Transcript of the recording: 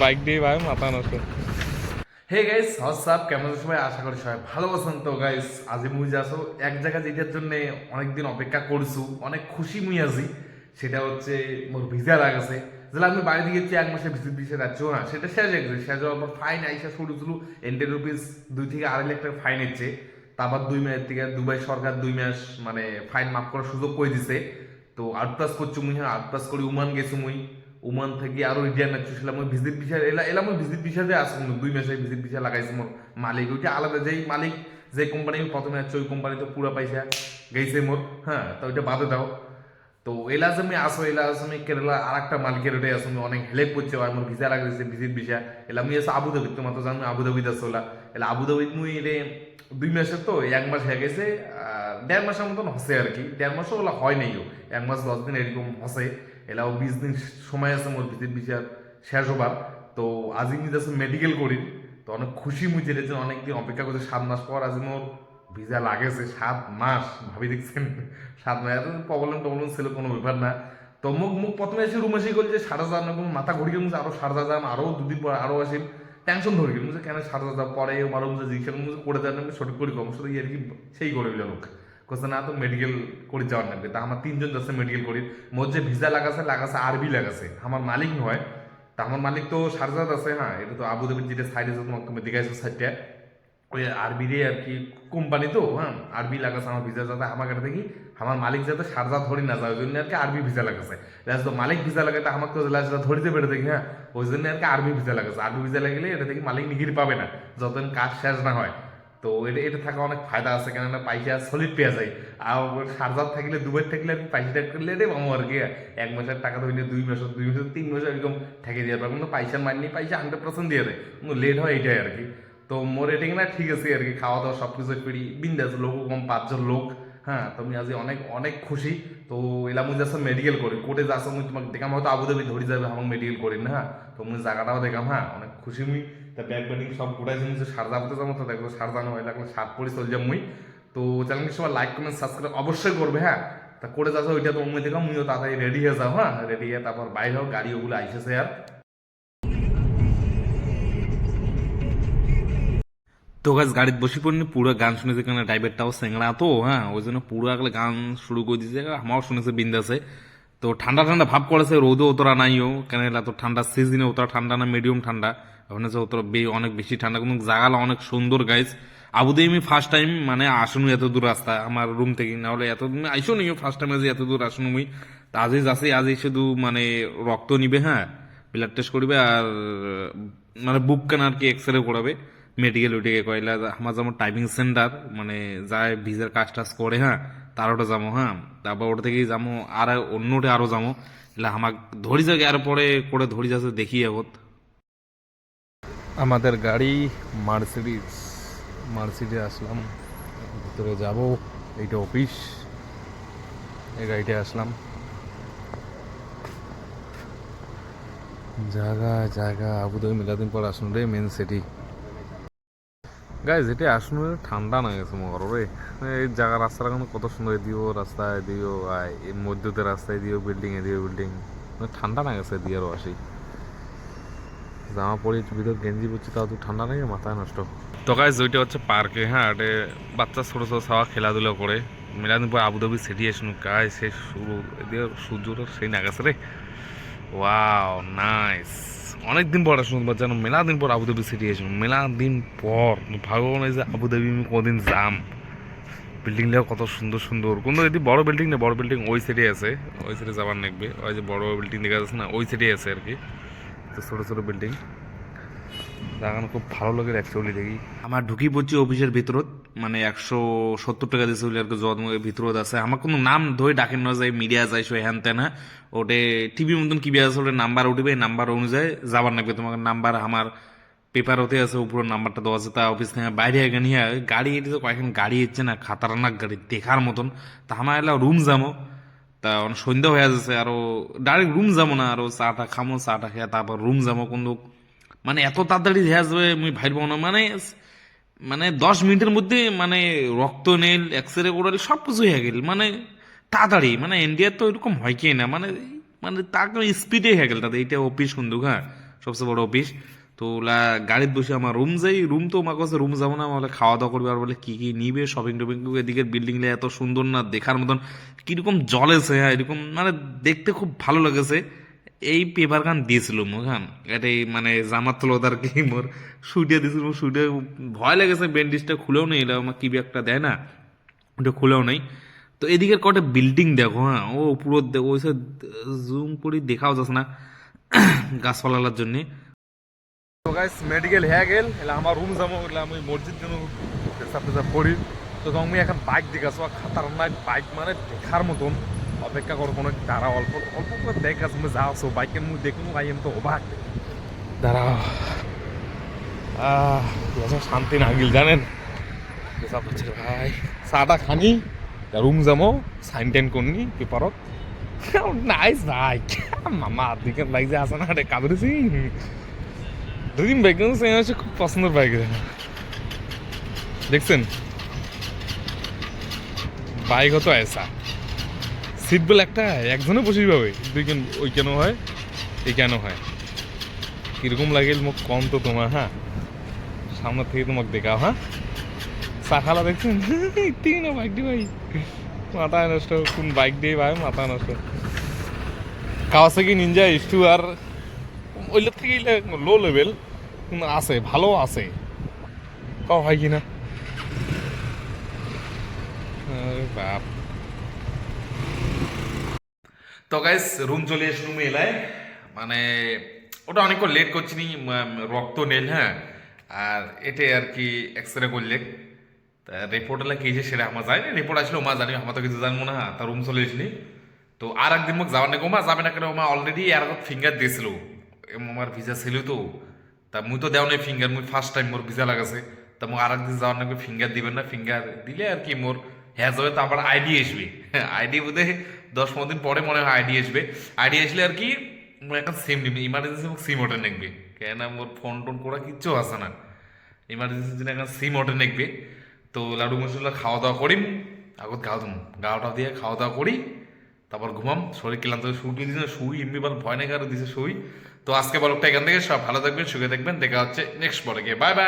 Bike দিয়ে ভাই, মাথা নষ্ট। হে গাইস হোয়াটসঅ্যাপ কেমন সবাই? আশা করি সবাই ভালো আছেন। তো গাইস আজি মুই যাসো এক জায়গা যেটার জন্য অনেকদিন অপেক্ষা করছু, অনেক খুশি মুই আছি, সেটা হচ্ছে মোর ভিসা লাগাছে যেটা আমি বাড়ি গেছি এক মাসে ভিসিট ভিসা যাচ্ছ না সেটা শেষ হয়ে গেছে। শেষ হওয়ার ফাইন আইসা শুরু শুরু এন্টেন রুপিস দুই থেকে আড়াই লাখ টাকা ফাইন হচ্ছে তারপর দুই মাসের থেকে দুবাই সরকার দুই মাস মানে ফাইন মাফ করার সুযোগ করে দিছে। তো আউট প্লাস করছ মুই হ্যাঁ আউট প্লাস করে উমান গেছি মুই। উমান থেকে আরও রিটার্ন আসছিলাম ওই ভিজিট ভিসা এলা এলাম ভিজিট ভিসাতে আসুন দুই মাসে ভিজিট ভিসা লাগাইছি মোর মালিক। ওইটা আলাদা যেই মালিক, যে কোম্পানি প্রথমে আছে, ওই কোম্পানি তো পুরো পয়সা গেছে মোর হ্যাঁ তো ওইটা বাদে দাও। তো এলাজ আমি আসো এলাজ আমি কেরালা আর একটা মালিকের ওটাই আসো আমি অনেক হেল্প করছে আর মোর ভিসা লাগাইছে ভিজিট ভিসা এলা আমি এসে আবুধাবি তোমার তো জানো আবুধাবিতে আসো ওলা এলা। আবুধাবি মুই রে দুই মাসের তো, এক মাস হয়ে গেছে দেড় মাসের মতন হসে আর কি। দেড় মাসও ওলা হয় নাইও এক মাস দশ দিন এরকম হসে এলাও বিশ দিন সময় আছে মোর ভিজিট বিচার শেষ হবার। তো আজ আমি যাচ্ছি মেডিকেল করি তো অনেক খুশি যেটা যে অনেকদিন অপেক্ষা করছে, সাত মাস পর আজ মোর ভিসা লাগেছে, সাত মাস, ভাবি দেখছেন, সাত মাস। প্রবলেম টবলেম ছিল, কোনো ব্যাপার না। তো মুখ মুখ প্রথমে এসে রুম এসে করছে সাড়ে হাজার না কোনো মাথা ঘুরি গেল আরও সাড়ে হাজার আরও দুদিন পর আরও আসেন টেনশন ধরে গেল কেন সাড়ে হাজার পরে মারো মুঝে জিজ্ঞাসা করে দেন আমি সঠিক করি, কম সাথে আর কি, সেই করে দিল লোক কোসে না তো মেডিকেল করে যাওয়ার লাগবে। তা আমার তিনজন যাচ্ছে মেডিকেল করি। মোর যে ভিসা লাগাছে লাগাছে আরবি লাগাছে। আমার মালিক নয় তা আমার মালিক তো সারজাদ আছে হ্যাঁ এটা তো আবুধাবির যেটা সাইড আছে তোমাকে তুমি দেখাইছো সাইডটা ওই আরবি রে আর কি কোম্পানি তো হ্যাঁ আরবি লাগাছে আমার ভিসা যাতে আমার কাছে দেখি, আমার মালিক যাতে সারজা ধরি না যায়, ওই জন্য আর কি আরবি ভিসা লাগাছে। তো মালিক ভিসা লাগাতে আমাকে তো লাস্ট ধরিতে পেরে দেখি হ্যাঁ ওই জন্য আর কি আরবি ভিসা লাগাছে। আরবি ভিসা লাগলে এটা দেখি মালিক নিগিরি পাবে না, যতদিন কাজ শেষ না হয়। তো এটা এটা থাকা অনেক ফায়দা আছে, কেননা পয়সা সলিড পেয়ে যায়। আর সারজাত থাকলে দুবার থাকলে আর কি পয়সা টাক করলে রে মামু আর কি। এক মাসের টাকা ধরলে দুই মাস দুই মাস তিন মাস এরকম ঠেকে দিয়ে পারবে কিন্তু পয়সা মাইনি পয়সা হান্ড্রেড পার্সেন্ট দিয়ে দেয়। লেট হয় এটাই আর কি। তো মোর রেটিং না, ঠিক আছে আর কি। খাওয়া দাওয়া সব কিছু পিড়ি বিন্দাস লোক কম, পাঁচজন লোক। হ্যাঁ তুমি আজ অনেক অনেক খুশি। তো এলাম মুই যাচ্ছ মেডিকেল করি। কোর্টে যাচ্ছ মুই তোমাকে দেখাম, হয়তো আবুধাবি ধরে যাবে আমার মেডিকেল করি না। হ্যাঁ তো মুই জায়গাটাও দেখাম হ্যাঁ অনেক খুশি মুই তা ব্যাগ ব্যাটিং সব গোটাইছি মুই সারদা হতে যাব তো দেখো সারদা নয় লাগলে সাত পরি চলে যাম মুই। তো চ্যানেলকে সবাই লাইক কমেন্ট সাবস্ক্রাইব অবশ্যই করবে হ্যাঁ? তা করে যাচ্ছ ওইটা তো মুই দেখাম মুইও তাড়াতাড়ি রেডি হয়ে যাও হ্যাঁ? রেডি হয়ে তারপর বাইরে হোক, গাড়ি ওগুলো আইসেছে আর। তো গাছ গাড়িতে বসে পড়নি, পুরো গান শুনেছে কেন ড্রাইভারটাও স্যাংরা তো হ্যাঁ? ওই জন্য পুরো আগলে গান শুরু করে দিয়েছে আমারও শুনেছে বিন্দাসে। তো ঠান্ডা ঠান্ডা ভাব করেছে, রোদও অতটা নাইও, কেন তো ঠান্ডা সিজনে অতটা ঠান্ডা না মিডিয়াম ঠান্ডা। ওখানে যে বে- অনেক বেশি ঠান্ডা কিন্তু জায়গাটা অনেক সুন্দর গাইজ আবুদে আমি ফার্স্ট টাইম মানে আসুন এত দূর রাস্তা, আমার রুম থেকে। না হলে এত আইসো নিও ফার্স্ট টাইম এত দূর আসুন আমি তা আজই যাচ্ছি আজই শুধু মানে রক্ত নিবে হ্যাঁ? ব্লাড টেস্ট করবে আর মানে বুক কেন আর কি এক্স রে করাবে মেডিকেল উটিকে কইলা আমার যেমন টাইপিং সেন্টার মানে যায় ভিসার কাজ টাজ করে হ্যাঁ? তার ওটা যাব হ্যাঁ? তারপর ওটা থেকেই যাব, আর অন্যটা আরও যাব। এলা আমাক ধরি যাকে আর পরে করে ধরি যাচ্ছে দেখি আগত আমাদের গাড়ি মার্সিডিজ মার্সিডে আসলাম, ভিতরে যাব, এইটা অফিস। এই গাড়িতে আসলাম। জায়গা জায়গা আবুধাবি মিলাদিন পর আসুন রে মেন সিটি গাইজ এটা আসুন ঠান্ডা না গেছে মগর রে। এই জায়গা, রাস্তাটা কিন্তু কত সুন্দর দিও রাস্তায় দিও আয় মধ্যতে রাস্তায় দিও বিল্ডিং এ দিও বিল্ডিং ঠান্ডা না গেছে দিয়ারও আসি। জামা পরি ভিতর গেঞ্জি পরছি, তাও তো ঠান্ডা নেই মাথায় নষ্ট। তো গাইজ ওইটা হচ্ছে পার্কে হ্যাঁ এটা বাচ্চা ছোটো ছোটো সবাই খেলাধুলা করে। মেলাদিন পর আবুধাবি সিটি আসুন গাই সে শুরু এদিকে সূর্যটা সেই না গেছে রে। ওয়াও নাইস অনেক দিন পর আসুন জানো মেলা দিন পর আবুধাবি সিটি আসুন। মেলা দিন পর ভাবো না যে আবুধাবি আমি কদিন যাম। বিল্ডিংটাও কত সুন্দর সুন্দর। কোনো যদি বড় বিল্ডিং না বড় বিল্ডিং ওই সাইডে আছে। ওই সাইডে যাবার লাগবে। ওই যে বড় বিল্ডিং দেখা যাচ্ছে না, ওই সাইডে আছে আর কি। তো ছোটো ছোটো বিল্ডিং লাগানো খুব ভালো লাগে অ্যাকচুয়ালি দেখি। আমার ঢুকি পড়ছি অফিসের ভিতরত মানে একশো সত্তর টাকা দিয়েছে বলে আর কি জন্মের ভিতরত আছে। আমার কোনো নাম ধরে ডাকেন না যায় মিডিয়া যায়, সে হ্যান তেন। ওটে টিভি মতন কি আছে, ওটা নাম্বার উঠবে নাম্বার অনুযায়ী যাবার লাগবে। তোমার নাম্বার আমার পেপার হতে আছে, উপর নাম্বারটা দেওয়া আছে। তা অফিস থেকে বাইরে গেলে নিয়ে গাড়ি এটি তো কয়েকদিন গাড়ি হচ্ছে না, খাতারনাক গাড়ি দেখার মতন। তা আমার এলা রুম যাব। তা অনেক সন্ধ্যা হয়ে যাচ্ছে, আরও ডাইরেক্ট রুম যাব না, আরও চাটা খামো, চাটা খেয়ে তারপর রুম যাব কিন্তু মানে এত তাড়াতাড়ি হয়ে যাবে, আমি ভাইবো না মানে মানে দশ মিনিটের মধ্যে মানে রক্ত, নেল এক্স রে করালে সব কিছু হয়ে গেল মানে তাড়াতাড়ি মানে ইন্ডিয়ার তো এরকম হয় কি না মানে মানে তাকে স্পিডে হয়ে গেল তাদের এইটা অফিস সুন্দর হ্যাঁ সবচেয়ে বড় অফিস তো ওলা গাড়িতে বসে আমার রুম যাই রুম তো আমার কাছে রুম যাব না বলে খাওয়া দাওয়া করবে, আর বলে কি কি নিবে শপিং টপিং এদিকের বিল্ডিং এত সুন্দর না, দেখার মতন কীরকম জলেছে হ্যাঁ এরকম মানে দেখতে খুব ভালো লেগেছে। এই পেপার গান দিয়েছিল মোখান এটাই মানে জামাত তার কি মোর শুটিয়ে দিয়েছিল শুটে ভয় লেগেছে ব্যান্ডিজটা খুলেও নেই এটা আমার কি একটা দেয় না, ওটা খুলেও নেই। তো এদিকের কটা বিল্ডিং দেখো হ্যাঁ ও পুরো দে- ওই জুম করে দেখাও যাচ্ছে না, গাছপালার জন্যে। তো গাইস মেডিকেল হয়ে গেল। এলা আমার রুম যাব, এলা আমি মসজিদ যেন পেশাব পেশাব করি তো আমি এখন বাইক দেখাছো খাতারনাক বাইক মানে দেখার মতন। অপেক্ষা করো, কোনো দাঁড়া অল্প অল্প করে দেখ আমি যা আছো। বাইকের মুখ দেখুন আই এম তো অবাক। দাঁড়াও। শান্তি না গিল, জানেন? ভাই। চাটা খানি রুম যাব সাইন টাইন করনি পেপারত নাইস ভাই মামা দিকে বাইক যে আছে না রে দুদিন কিন্তু সেই হচ্ছে খুব পছন্দের বাইক দেখছেন? বাইক হতো এসা। সিট বেল একটা, একজনে বসে পাবে দুই কেন, ওই কেন হয়, এই কেন হয়। কীরকম লাগে মোক কম তো তোমার হ্যাঁ? সামনে থেকে তোমাকে দেখাও হ্যাঁ? চাখালা দেখছেন? ঠিক না বাইকটি ভাই। মাথা নষ্ট, কোন বাইক দিয়ে, ভাই, মাথা নষ্ট। কাওয়াসাকি নিনজা ইস্টু আর, ওইটার থেকে লো লেভেল আছে ভালো আছে। কও হয় কিনা? বাপ। তো গাইস রুম চলে এসে রুমে এলাই। মানে ওটা অনেক লেট করছি নি রক্ত নেন হ্যাঁ? আর এতে আর কি এক্স রে করলে রিপোর্ট এলা কি যে সেটা আমার যায় না। রিপোর্ট আসলে ওমা জানি, আমার তো কিছু জানব না তা রুম চলে এসনি তো আর একদিন মোক যাওয়ার নাকি ওমা যাবে না কেন? ওমা অলরেডি আর ফিঙ্গার দিয়েছিল। আমার ভিসা ছিল তো। তা মুই তো দেও নাই ফিঙ্গার মুই ফার্স্ট টাইম মোর ভিসা লাগাছে তা মোক আর একদিন যাওয়ার নাকি ফিঙ্গার দিবেন না ফিঙ্গার দিলে আর কি মোর হ্যাঁ যাবে তারপর আইডি আসবে। আইডি বোধ দশ পনেরো দিন পরে মনে হয় আইডি আসবে। আইডি আসলে আর কি মোর একটা সিম নিবি ইমার্জেন্সি মোক সিম ওটা নেকবে কেন মোর ফোন টোন করা কিচ্ছু আছে না। ইমার্জেন্সি দিন একটা সিম ওটা নেকবে তো লাডু মশলা খাওয়া দাওয়া করিম, আগত গাও দিম গাওটা দিয়ে খাওয়া দাওয়া করি। তারপর ঘুমাম, শরীর ক্লান্ত শুই দিয়েছে শুই, এমনি বল ভয় নেই কারও, দিছে শুই। তো আজকে বলকটা এখান থেকে সব ভালো থাকবেন, সুখে থাকবেন, দেখা হচ্ছে নেক্সট বলে গিয়ে বাই বাই